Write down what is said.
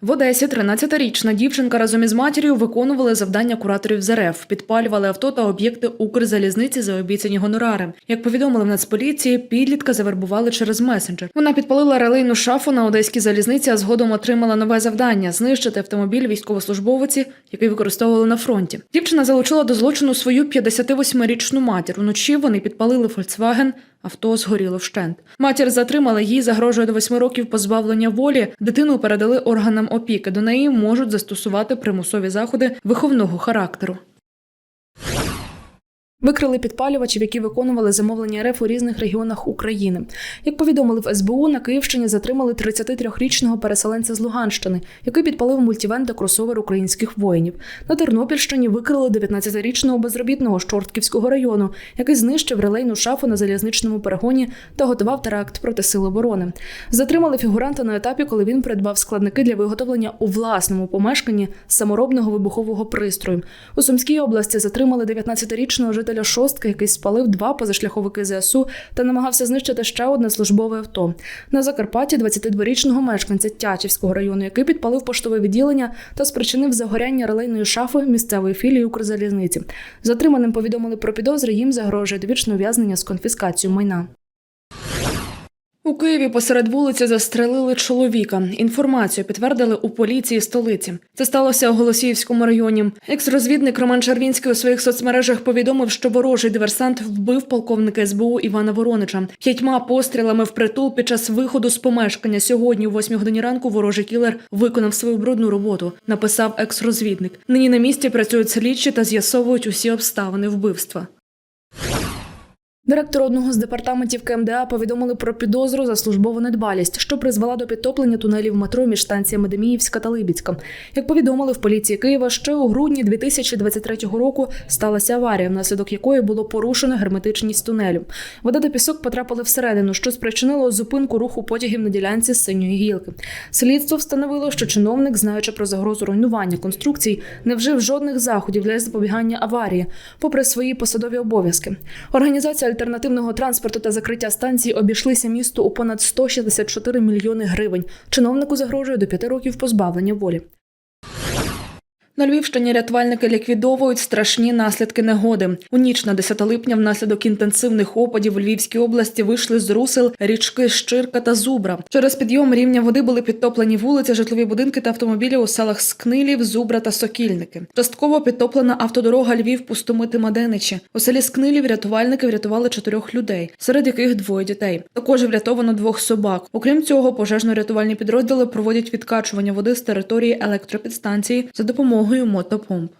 В Одесі 13-річна дівчинка разом із матір'ю виконували завдання кураторів з РФ, підпалювали авто та об'єкти Укрзалізниці за обіцяні гонорари. Як повідомили в Нацполіції, підлітка завербували через месенджер. Вона підпалила релейну шафу на одеській залізниці, а згодом отримала нове завдання знищити автомобіль військовослужбовиці, який використовували на фронті. Дівчина залучила до злочину свою 58-річну матір. Уночі вони підпалили Фольксваген. Авто згоріло вщент. Матір затримала їй, загрожує до восьми років позбавлення волі. Дитину передали органам опіки. До неї можуть застосувати примусові заходи виховного характеру. Викрили підпалювачів, які виконували замовлення РФ у різних регіонах України. Як повідомили в СБУ, на Київщині затримали 33-річного переселенця з Луганщини, який підпалив мультівен та кросовер українських воїнів. На Тернопільщині викрили 19-річного безробітного з Чортківського району, який знищив релейну шафу на залізничному перегоні та готував теракт проти сил оборони. Затримали фігуранта на етапі, коли він придбав складники для виготовлення у власному помешканні саморобного вибухового пристрою. У Сумській області затримали 19-річного жителя шостки, який спалив два позашляховики ЗСУ та намагався знищити ще одне службове авто. На Закарпатті 22-річного мешканця Тячівського району, який підпалив поштове відділення та спричинив загоряння релейної шафи місцевої філії Укрзалізниці. Затриманим повідомили про підозри. Їм загрожує довічне ув'язнення з конфіскацією майна. У Києві посеред вулиці застрелили чоловіка. Інформацію підтвердили у поліції столиці. Це сталося у Голосіївському районі. Екс-розвідник Роман Червінський у своїх соцмережах повідомив, що ворожий диверсант вбив полковника СБУ Івана Воронича. П'ятьма пострілами в притул під час виходу з помешкання. Сьогодні, о 8 годині ранку, ворожий кілер виконав свою брудну роботу. Написав екс-розвідник. Нині на місці працюють слідчі та з'ясовують усі обставини вбивства. Директор одного з департаментів КМДА повідомили про підозру за службову недбалість, що призвела до підтоплення тунелів метро між станціями Деміївська та Либіцька. Як повідомили в поліції Києва, ще у грудні 2023 року сталася аварія, внаслідок якої було порушено герметичність тунелю. Вода та пісок потрапили всередину, що спричинило зупинку руху потягів на ділянці синьої гілки. Слідство встановило, що чиновник, знаючи про загрозу руйнування конструкцій, не вжив жодних заходів для запобігання аварії, попри свої посадові обов'язки. Організація альтернативного транспорту та закриття станції обійшлися місту у понад 164 мільйони гривень. Чиновнику загрожує до п'яти років позбавлення волі. На Львівщині рятувальники ліквідовують страшні наслідки негоди. У ніч на 10 липня внаслідок інтенсивних опадів у Львівській області вийшли з русел річки Щирка та Зубра. Через підйом рівня води були підтоплені вулиці, житлові будинки та автомобілі у селах Скнилів, Зубра та Сокільники. Частково підтоплена автодорога Львів Пустомити Маденичі. У селі Скнилів рятувальники врятували чотирьох людей, серед яких двоє дітей. Також врятовано двох собак. Окрім цього, пожежно-рятувальні підрозділи проводять відкачування води з території електропідстанції за допомогою muito ruim o motorpombo.